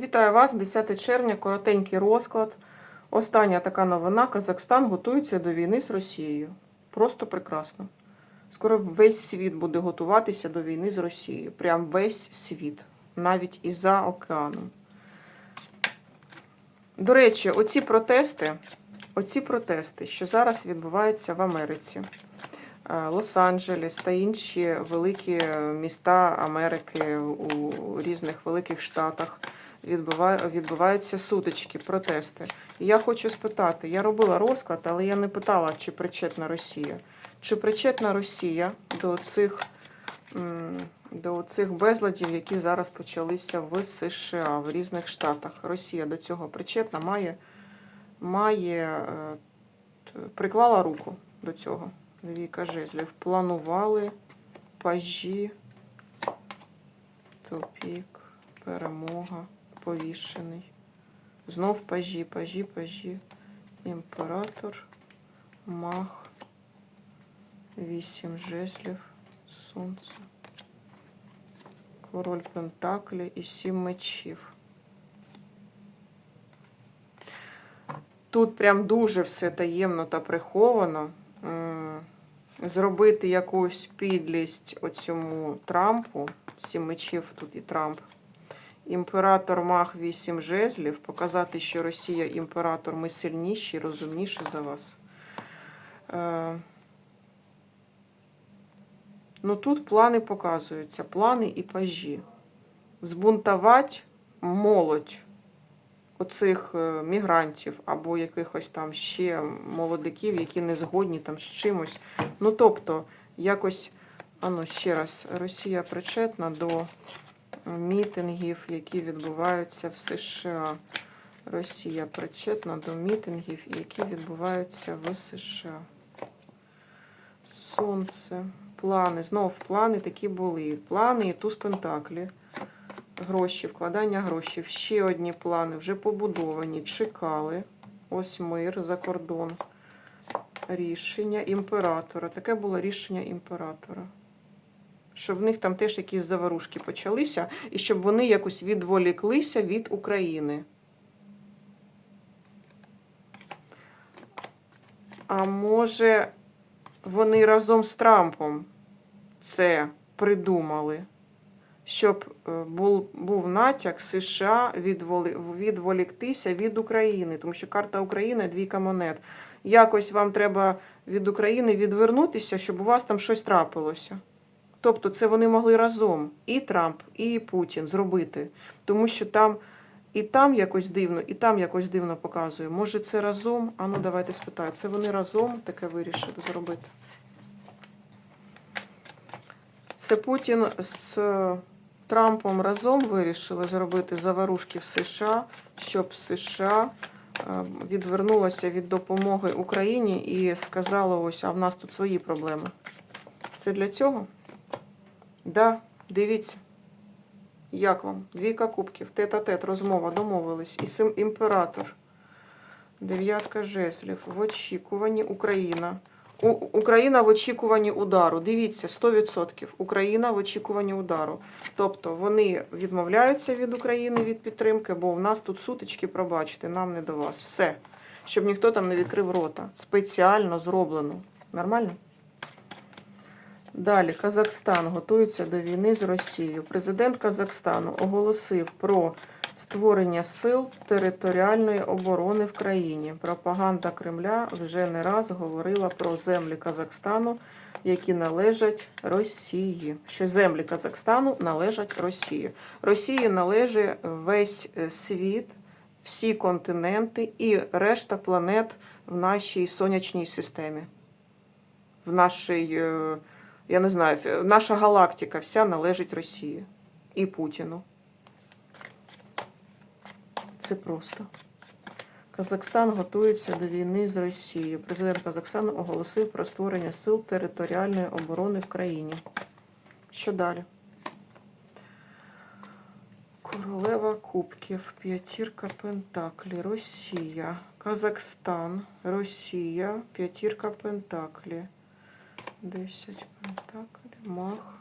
Вітаю вас, 10 червня, коротенький розклад. Остання така новина. Казахстан готується до війни з Росією. Просто прекрасно. Скоро весь світ буде готуватися до війни з Росією. Прям весь світ. Навіть і за океаном. До речі, оці протести, оці протести, що зараз відбуваються в Америці. Е, Лос-Анджелес та інші великі міста Америки у різних великих штатах відбуваються сутички, протести. І я хочу спитати: я робила розклад, але я не питала, чи причетна Росія. Чи причетна Росія до цих, до цих безладів, які зараз почалися в США, в різних штатах? Росія до цього причетна, має, має е, приклала руку до цього. Двійка жезлів. Планували пажі, топік, перемога, повішений. Знов пажі, пажі, пажі. Імператор, мах, вісім жезлів, сонце, король Пентаклі і сім мечів. Тут прям дуже все таємно та приховано. Зробити якусь підлість оцьому Трампу, сім мечів тут і Трамп. Імператор мах вісім жезлів, показати, що Росія імператор, ми сильніші, розумніші за вас. Е, ну тут плани показуються, плани і пажі. Збунтувати молодь оцих е, мігрантів або якихось там ще молодиків, які не згодні там з чимось. Ну тобто, якось, ану ще раз, Росія причетна до мітингів, які відбуваються в США. Росія причетна до мітингів, які відбуваються в США. Сонце. Плани. Знов плани такі були. Плани і туз Пентаклі. Гроші, вкладання грошей. Ще одні плани вже побудовані. Чекали. Ось мир за кордон. Рішення імператора. Таке було рішення імператора. Щоб в них там теж якісь заварушки почалися, і щоб вони якось відволіклися від України. А може, вони разом з Трампом це придумали, щоб е, був, був натяк США відволіктися від України, тому що карта України двійка монет. Якось вам треба від України відвернутися, щоб у вас там щось трапилося. Тобто це вони могли разом і Трамп, і Путін зробити, тому що там і там якось дивно, і там якось дивно показує. Може, це разом? А ну давайте спитаю. Це вони разом таке вирішили зробити. Це Путін з Трампом разом вирішили зробити заварушки в США, щоб США е, відвернулося від допомоги Україні і сказало: ось, а в нас тут свої проблеми. Це для цього? Да, дивіться. Як вам? Двійка кубків, тет-а-тет, розмова, домовились. І сим імператор. Дев'ятка жеслів. В очікуванні Україна. У, Україна в очікуванні удару. Дивіться, 100%. Україна в очікуванні удару. Тобто вони відмовляються від України від підтримки, бо в нас тут сутички, пробачте, нам не до вас. Все. Щоб ніхто там не відкрив рота. Спеціально зроблено. Нормально? Далі Казахстан готується до війни з Росією. Президент Казахстану оголосив про створення сил територіальної оборони в країні. Пропаганда Кремля вже не раз говорила про землі Казахстану, які належать Росії. Що землі Казахстану належать Росії. Росії належить весь е, світ, всі континенти і решта планет в нашій сонячній системі. В нашій. Я не знаю, наша галактика вся належить Росії і Путіну. Це просто. Казахстан готується до війни з Росією. Президент Казахстану оголосив про створення сил територіальної оборони в країні. Що далі? Королева Кубків, п'ятірка Пентаклі, Росія, Казахстан, Росія, п'ятірка Пентаклі. 10 пентаклів, мах,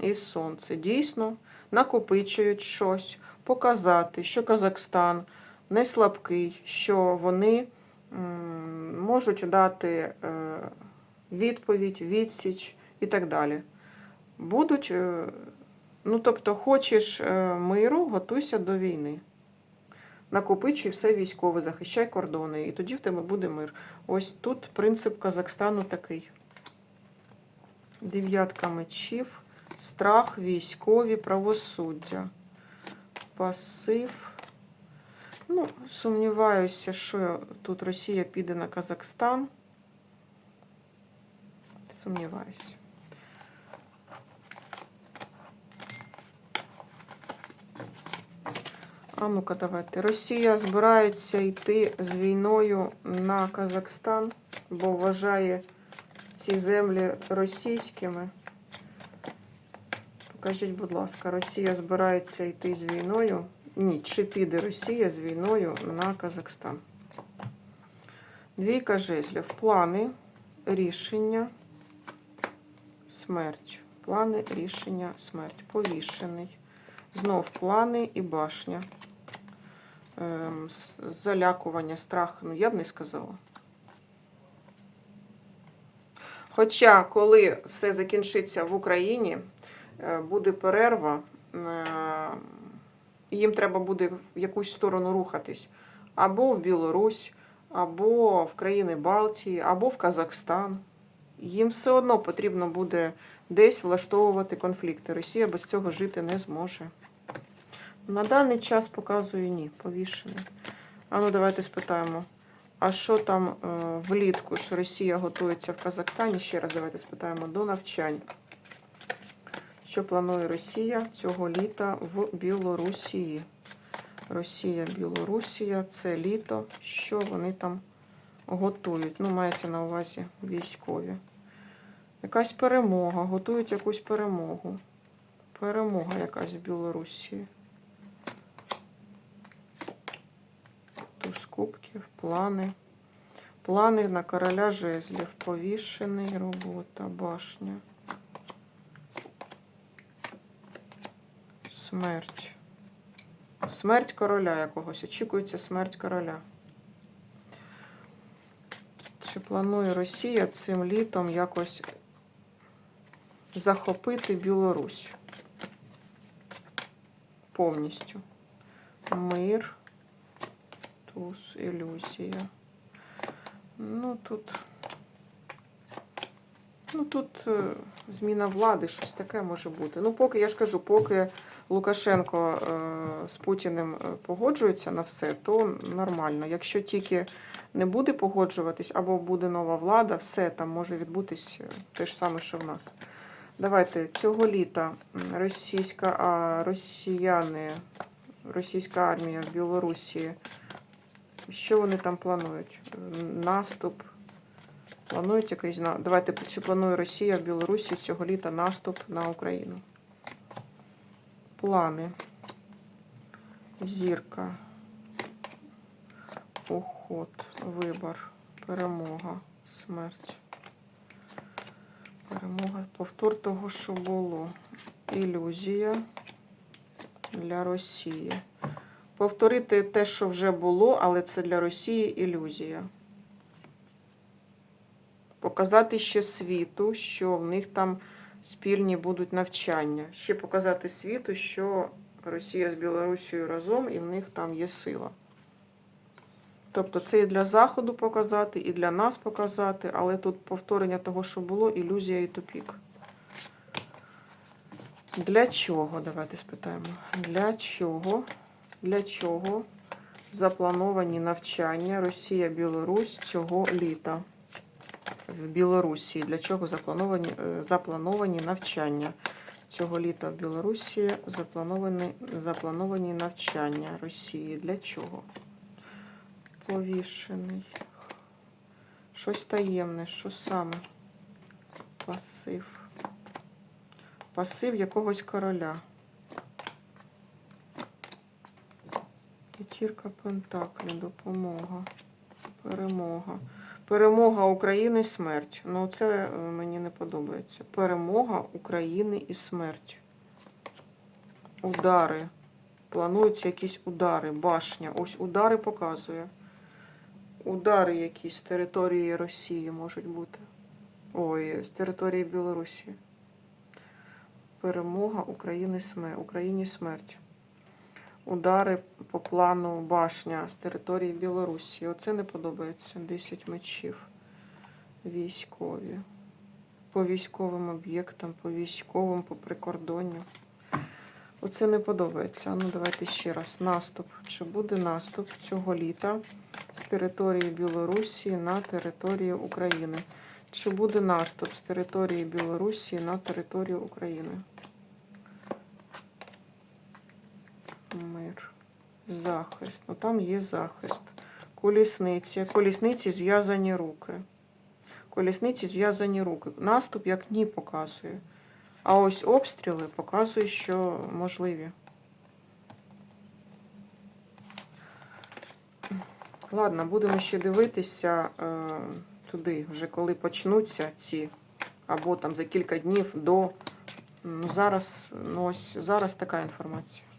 і сонце. Дійсно накопичують щось, показати, що Казахстан не слабкий, що вони можуть дати е, відповідь, відсіч і так далі. Будуть, е, ну тобто, хочеш е, миру, готуйся до війни. Накопичуй все військове, захищай кордони, і тоді в тебе буде мир. Ось тут принцип Казахстану такий. Дев'ятка мечів, страх, військові, правосуддя. Пасив. Ну, сумніваюся, що тут Росія піде на Казахстан. Сумніваюся. А ну-ка, давайте. Росія збирається йти з війною на Казахстан, бо вважає ці землі російськими. Покажіть, будь ласка, Росія збирається йти з війною. Ні, чи піде Росія з війною на Казахстан? Двійка жезлів. Плани, рішення, смерть. Плани, рішення, смерть. Повішений. Знов плани і башня. Ем, залякування, страх, ну я б не сказала. Хоча, коли все закінчиться в Україні, е, буде перерва, е, їм треба буде в якусь сторону рухатись. Або в Білорусь, або в країни Балтії, або в Казахстан. Їм все одно потрібно буде десь влаштовувати конфлікти. Росія без цього жити не зможе. На даний час показую ні, повішений. А ну давайте спитаємо. А що там е, влітку, що Росія готується в Казахстані? Ще раз давайте спитаємо до навчань. Що планує Росія цього літа в Білорусі? Росія, Білорусія, це літо. Що вони там готують? Ну, мається на увазі військові. Якась перемога, готують якусь перемогу. Перемога якась в Білорусі. Туз кубків, плани. Плани на короля жезлів. Повішений, робота, башня. Смерть. Смерть короля якогось. Очікується смерть короля. Чи планує Росія цим літом якось захопити Білорусь? Повністю. Мир. Туз, ілюзія. Ну тут. Ну тут е, зміна влади, щось таке може бути. Ну, поки я ж кажу, поки Лукашенко е, з Путіним е, погоджується на все, то нормально. Якщо тільки не буде погоджуватись або буде нова влада, все там може відбутись е, те ж саме, що в нас. Давайте цього літа російська а, росіяни, російська армія в Білорусі. Що вони там планують? Наступ. Планують якийсь. Давайте чи планує Росія в Білорусі цього літа наступ на Україну? Плани. Зірка. Уход. Вибор. Перемога. Смерть. Перемога. Повтор того, що було. Ілюзія для Росії. Повторити те, що вже було, але це для Росії ілюзія. Показати ще світу, що в них там спільні будуть навчання. Ще показати світу, що Росія з Білорусією разом і в них там є сила. Тобто це і для Заходу показати, і для нас показати, але тут повторення того, що було, ілюзія і тупік. Для чого? Давайте спитаємо. Для чого? Для чого заплановані навчання Росія Білорусь цього літа в Білорусі? Для чого заплановані, е, заплановані навчання цього літа в Білорусі? Заплановані, заплановані навчання Росії. Для чого? Повішений. Щось таємне, що саме? Пасив. Пасив якогось короля. П'ятірка Пентаклі, допомога, перемога. Перемога України смерть. Ну, це е, мені не подобається. Перемога України і смерть. Удари. Плануються якісь удари. Башня. Ось удари показує. Удари якісь з території Росії можуть бути. Ой, з території Білорусі. Перемога України смерть. Смерть. Удари по плану башня з території Білорусі. Оце не подобається. 10 мечів. Військові. По військовим об'єктам, по військовим, по прикордонню. Оце не подобається. Ну, давайте ще раз. Наступ. Чи буде наступ цього літа з території Білорусі на територію України? Чи буде наступ з території Білорусі на територію України? Мир. Захист. Ну там є захист. Колісниця. Колісниці зв'язані руки. Колісниці зв'язані руки. Наступ як ні показує. А ось обстріли показує, що можливі. Ладно, будемо ще дивитися е, туди, вже коли почнуться ці, або там за кілька днів до. Ну, зараз, ну ось зараз така інформація.